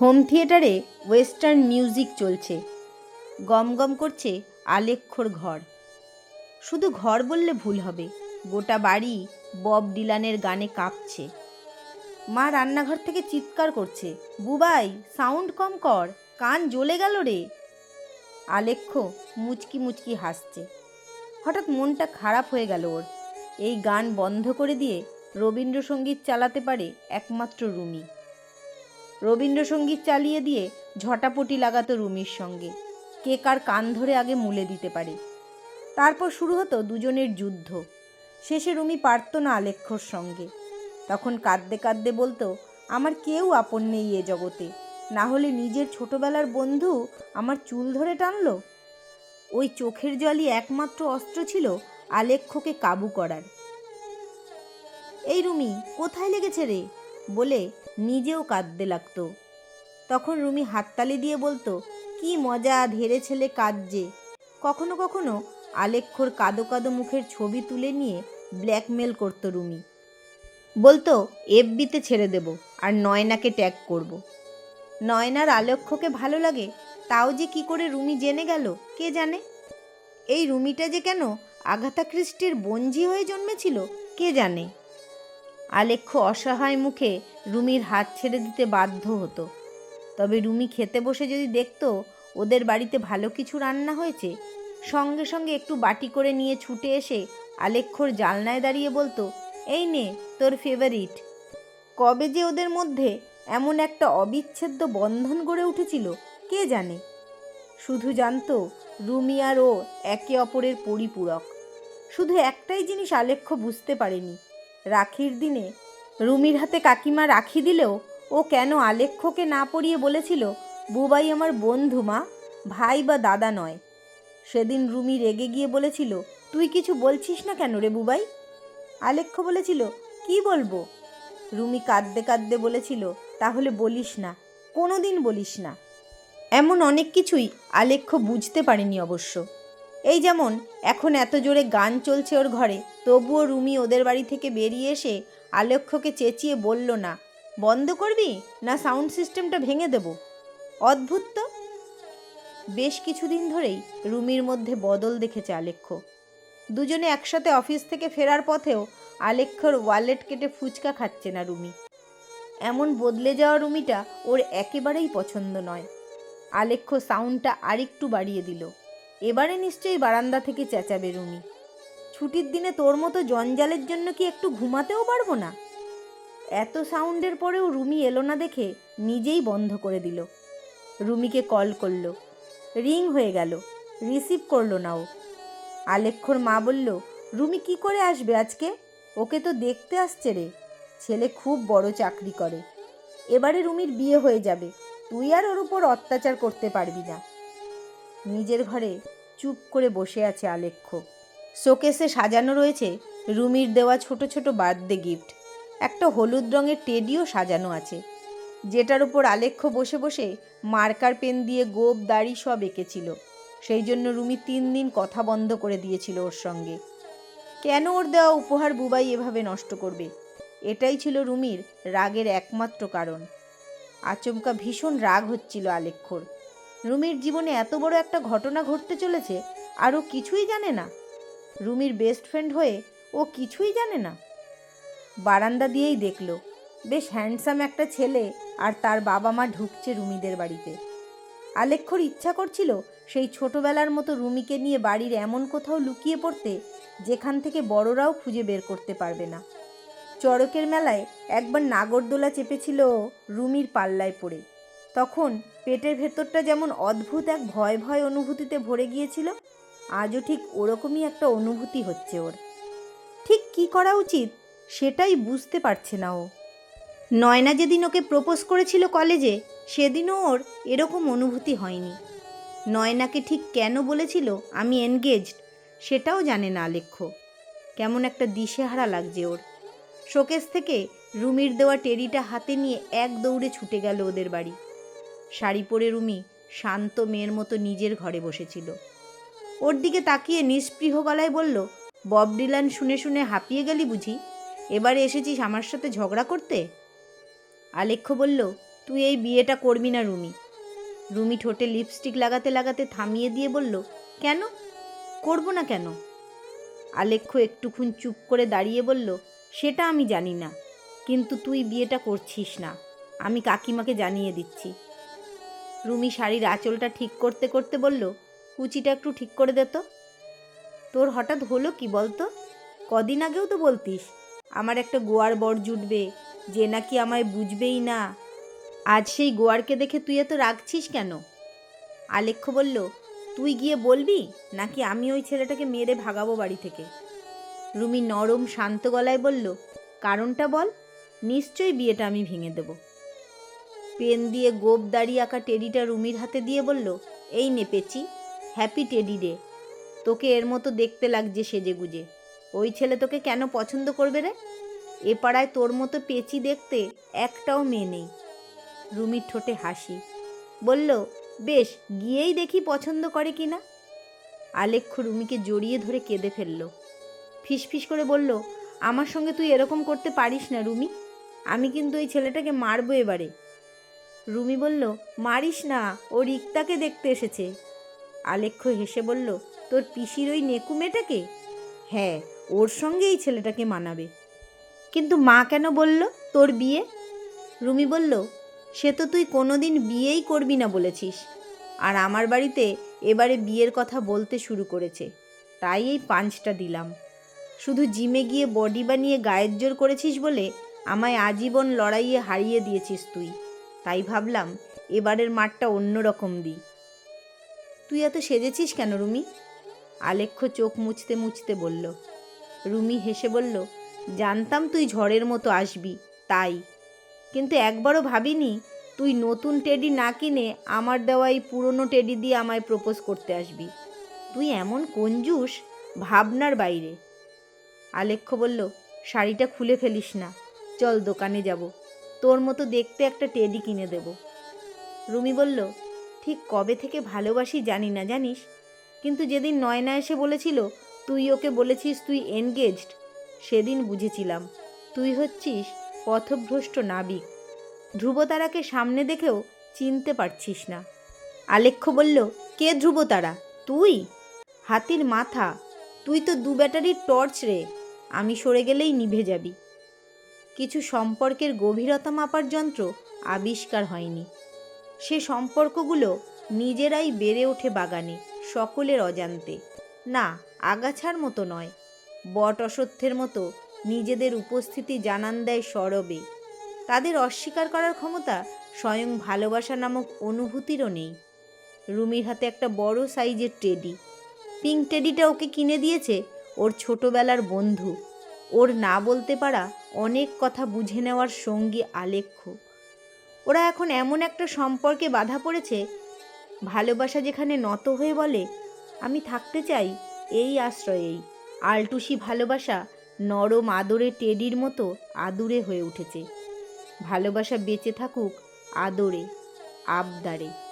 Home থিয়েটারে western music চলছে। গম গম করছে আলেক্ষর ঘর। শুধু ঘর বললে ভুল হবে, গোটা বাড়ি বব ডিলানের গানে কাঁপছে। মা রান্নাঘর থেকে চিৎকার করছে, বুবাই, সাউন্ড কম কর, কান জ্বলে গেল রে। আলেখ্য মুচকি মুচকি হাসছে। হঠাৎ মনটা খারাপ হয়ে গেল ওর। এই গান বন্ধ করে দিয়ে রবীন্দ্রসঙ্গীত চালাতে পারে একমাত্র রুমি। রবীন্দ্রসঙ্গীত চালিয়ে দিয়ে ঝটাপটি লাগাতো রুমির সঙ্গে। কে কার কান ধরে আগে মুলে দিতে পারে। তারপর শুরু হতো দুজনের যুদ্ধ। শেষে রুমি পারত না আলেখ্যর সঙ্গে। তখন কাঁদতে কাঁদতে বলতো, আমার কেউ আপন নেই এ জগতে। না হলে নিজের ছোটবেলার বন্ধু আমার চুল ধরে টানলো? ওই চোখের জলই একমাত্র অস্ত্র ছিল আলেখ্যকে কাবু করার। এই রুমি, কোথায় লেগেছে রে? বলে নিজেও কাঁদতে লাগতো। তখন রুমি হাততালি দিয়ে বলতো, কি মজা ধেরে ছেলে কাঁদছে। কখনো কখনো আলেক্ষর কাদো কাদো মুখের ছবি তুলে নিয়ে ব্ল্যাকমেল করতো রুমি। বলতো, এফবিতে ছেড়ে দেব আর নয়নাকে ট্যাগ করব। নয়নার আলেখ্যকে ভালো লাগে, তাও যে কি করে রুমি জেনে গেল, কে জানে? এই রুমিটা যে কেন আগাথা খ্রিস্টির বঞ্জি হয়ে জন্মেছিল, কে জানে? আলেখ্য অসহায় মুখে রুমির হাত ছেড়ে দিতে বাধ্য হতো। তবে রুমি খেতে বসে যদি দেখত ওদের বাড়িতে ভালো কিছু রান্না হয়েছে, সঙ্গে সঙ্গে একটু বাটি করে নিয়ে ছুটে এসে আলেক্ষর জালনায় দাঁড়িয়ে বলতো, এই নে, তোর ফেভারিট কবে যে ওদের মধ্যে এমন একটা অবিচ্ছেদ্য বন্ধন গড়ে উঠেছিল, কে জানে? শুধু জানতো রুমি আর ও একে অপরের পরিপূরক। শুধু একটাই জিনিস আলেখ্য বুঝতে পারেনি রাখির দিনে? রুমির হাতে কাকিমা রাখি দিলেও ও কেন আলেখ্যকে না পড়িয়ে বলেছিল, বুবাই আমার বন্ধু মা, ভাই বা দাদা নয়। সেদিন রুমি রেগে গিয়ে বলেছিল, তুই কিছু বলছিস না কেন রে বুবাই? আলেখ্য বলেছিল, কি বলব? রুমি কাঁদতে কাঁদতে বলেছিল, তাহলে বলিস না কোনো দিন বলিস না। এমন অনেক কিছুই আলেখ্য বুঝতে পারেনি অবশ্য। এই যেমন, এখন এত জোরে গান চলছে ওর ঘরে, তবুও রুমি ওদের বাড়ি থেকে বেরিয়ে এসে আলেখ্যকে চেঁচিয়ে বলল, না, বন্ধ করবি? না সাউন্ড সিস্টেমটা ভেঙে দেব? অদ্ভুত তো। বেশ কিছুদিন ধরেই রুমির মধ্যে বদল দেখেছে আলেখ্য। দুজনে একসাথে অফিস থেকে ফেরার পথেও আলেখ্যর ওয়ালেট কেটে ফুচকা খাচ্ছে না রুমি। এমন বদলে যাওয়া রুমিটা ওর একেবারেই পছন্দ নয়। আলেখ্য সাউন্ডটা আরেকটু বাড়িয়ে দিল। এবারে নিশ্চয়ই বারান্দা থেকে চেঁচাবে রুমি। ছুটির দিনে তোর মতো জঞ্জালের জন্য কি একটু ঘুমাতেও পারব না? এত সাউন্ডের পরেও রুমি এলো না দেখে নিজেই বন্ধ করে দিল। রুমিকে কল করল। রিং হয়ে গেল। রিসিভ করল না ও। আলেক্ষর মা বলল, রুমি কি করে আসবে আজকে? ওকে তো দেখতে আসছে রে। ছেলে খুব বড় চাকরি করে। এবারে রুমির বিয়ে হয়ে যাবে। তুই আর ওর উপর অত্যাচার করতে পারবি না। নিজের ঘরে চুপ করে বসে আছে আলেখ্য। শোকেসে সাজানো রয়েছে রুমির দেওয়া ছোট ছোট বার্থডে গিফট। একটা হলুদ রঙের টেডিও সাজানো আছে। যেটার উপর আলেখ্য বসে বসে মার্কার পেন দিয়ে গোপ দাড়ি সব এঁকেছিল। সেই জন্য রুমি তিন দিন কথা বন্ধ করে দিয়েছিল ওর সঙ্গে। কেন ওর দেওয়া উপহার বুবাই এভাবে নষ্ট করবে? এটাই ছিল রুমির রাগের একমাত্র কারণ। আচমকা ভীষণ রাগ হচ্ছিল আলেক্ষর রুমির জীবনে এত বড় একটা ঘটনা ঘটতে চলেছে আর ও কিছুই জানে না। রুমির বেস্ট ফ্রেন্ড হয়ে ও কিছুই জানে না। বারান্দা দিয়েই দেখল, বেশ হ্যান্ডসাম একটা ছেলে আর তার বাবা মা ঢুকছে রুমিদের বাড়িতে। আলেক্ষর ইচ্ছা করছিল সেই ছোটবেলার মতো রুমিকে নিয়ে বাড়ির এমন কোথাও লুকিয়ে পড়তে যেখান থেকে বড়রাও খুঁজে বের করতে পারবে না। চড়কের মেলায় একবার নাগরদোলা চেপেছিল রুমির পাল্লায় পড়ে। তখন পেটের ভেতরটা যেমন অদ্ভুত এক ভয় ভয় অনুভূতিতে ভরে গিয়েছিল, আজও ঠিক ওরকমই একটা অনুভূতি হচ্ছে ওর। ঠিক কি করা উচিত সেটাই বুঝতে পারছে না ও। নয়না যেদিন ওকে প্রপোজ করেছিল কলেজে, সেদিনও ওর এরকম অনুভূতি হয়নি। নয়নাকে ঠিক কেন বলেছিল, আমি এনগেজড সেটাও জানে না আলেখ্য। কেমন একটা দিশেহারা লাগছে ওর। শোকেস থেকে রুমির দেওয়া টেরিটা হাতে নিয়ে এক দৌড়ে ছুটে গেল ওদের বাড়ি। শাড়ি পরে রুমি শান্ত মেয়ের মতো নিজের ঘরে বসেছিল। ওর দিকে তাকিয়ে নিস্পৃহ গলায় বলল, বব ডিলান শুনে শুনে হাঁপিয়ে গেলি বুঝি? এবারে এসেছিস আমার সাথে ঝগড়া করতে? আলেখ্য বলল, তুই এই বিয়েটা করবি না রুমি। রুমি ঠোঁটে লিপস্টিক লাগাতে লাগাতে থামিয়ে দিয়ে বলল, কেন? করব না কেন? আলেখ্য একটুক্ষণ চুপ করে দাঁড়িয়ে বলল, সেটা আমি জানি না, কিন্তু তুই বিয়েটা করছিস না। আমি কাকিমাকে জানিয়ে দিচ্ছি। রুমি শাড়ির আঁচলটা ঠিক করতে করতে বলল, কুচিটা একটু ঠিক করে দে তো। তোর হঠাৎ হলো কি বলতো? কদিন আগেও তো বলতিস, আমার একটা গোয়ার বর জুটবে, যে নাকি আমায় বুঝবেই না। আজ সেই গোয়ারকে দেখে তুই এত রাখছিস কেন? আলেখ্য বলল, তুই গিয়ে বলবি, নাকি আমি ওই ছেলেটাকে মেরে ভাগাবো বাড়ি থেকে? রুমি নরম, শান্ত গলায় বলল, কারণটা বল, নিশ্চয়ই বিয়েটা আমি ভেঙে দেব। পেন দিয়ে গোপ দাড়ি আঁকা টেডিটা রুমির হাতে দিয়ে বলল, এই নে পেচি, হ্যাপি টেডি ডে। তোকে এর মতো দেখতে লাগছে সেজে গুজে ওই ছেলে তোকে কেন পছন্দ করবে রে? এ পাড়ায় তোর মতো পেচি দেখতে একটাও মেয়ে নেই। রুমির ঠোঁটে হাসি। বলল, বেশ, গিয়েই দেখি পছন্দ করে কি না? আলেখ্য রুমিকে জড়িয়ে ধরে কেঁদে ফেলল। ফিসফিস করে বলল, আমার সঙ্গে তুই এরকম করতে পারিস না রুমি। আমি কিন্তু এই ছেলেটাকে মারবো এবারে। রুমি বলল, মারিস না, ও রিক্তাকে দেখতে এসেছে। আলেখ্য হেসে বলল, তোর পিসির ওই নেকু মেয়েটাকে? হ্যাঁ ওর সঙ্গেই ছেলেটাকে মানাবে। কিন্তু মা কেন বলল তোর বিয়ে? রুমি বলল, সে তো তুই কোনোদিন বিয়েই করবি না বলেছিস। আর আমার বাড়িতে এবারে বিয়ের কথা বলতে শুরু করেছে, তাই এই পাঁচটা দিলাম। শুধু জিমে গিয়ে বডি বানিয়ে গায়ের জোর করেছিস বলে আমায় আজীবন লড়াইয়ে হারিয়ে দিয়েছিস তুই। তাই ভাবলাম এবারের মাঠটা অন্য রকম দিই তুই এত সেজেছিস কেন রুমি? আলেখ্য চোখ মুছতে মুছতে বলল। রুমি হেসে বলল, জানতাম তুই ঝড়ের মতো আসবি, তাই। কিন্তু একবারও ভাবিনি তুই নতুন টেডি না কিনে আমার দেওয়া এই পুরনো টেডি দিয়ে আমায় প্রপোজ করতে আসবি। তুই এমন কঞ্জুস ভাবনার বাইরে। আলেখ্য বলল, শাড়িটা খুলে ফেলিস না, চল দোকানে যাব। তোর মতো দেখতে একটা টেডি কিনে দেব। রুমি বলল, ঠিক কবে থেকে ভালোবাসি জানি না, জানিস? কিন্তু যেদিন নয়না এসে বলেছিল, তুই ওকে বলেছিস তুই এনগেজড সেদিন বুঝেছিলাম। তুই হচ্ছিস পথভ্রষ্ট নাবিক। ধ্রুবতারাকে সামনে দেখেও চিনতে পারছিস না। আলেখ্য বলল, কে ধ্রুবতারা? তুই? হাতির মাথা। তুই তো দু ব্যাটারির টর্চ রে। আমি সরে গেলেই নিভে যাবি। কিছু সম্পর্কের গভীরতা মাপার যন্ত্র আবিষ্কার হয়নি। সে সম্পর্কগুলো নিজেরাই বেড়ে ওঠে বাগানে, সকলের অজান্তে। না, আগাছার মতো নয়। বট অসত্যের মতো নিজেদের উপস্থিতি জানান দেয় সরবে। তাদের অস্বীকার করার ক্ষমতা স্বয়ং ভালোবাসা নামক অনুভূতিরও নেই। রুমির হাতে একটা বড় সাইজের টেডি। পিঙ্ক টেডিটা ওকে কিনে দিয়েছে ওর ছোটবেলার বন্ধু। ওর না বলতে পারা অনেক কথা বুঝে নেওয়ার সঙ্গী আলেখ্য। ওরা এখন এমন একটা সম্পর্কে বাধা পড়েছে, ভালোবাসা যেখানে নত হয়ে বলে, আমি থাকতে চাই এই আশ্রয়েই। আলটুসি ভালোবাসা নরম আদরে টেডির মতো আদুরে হয়ে উঠেছে। ভালোবাসা বেঁচে থাকুক আদরে, আবদারে।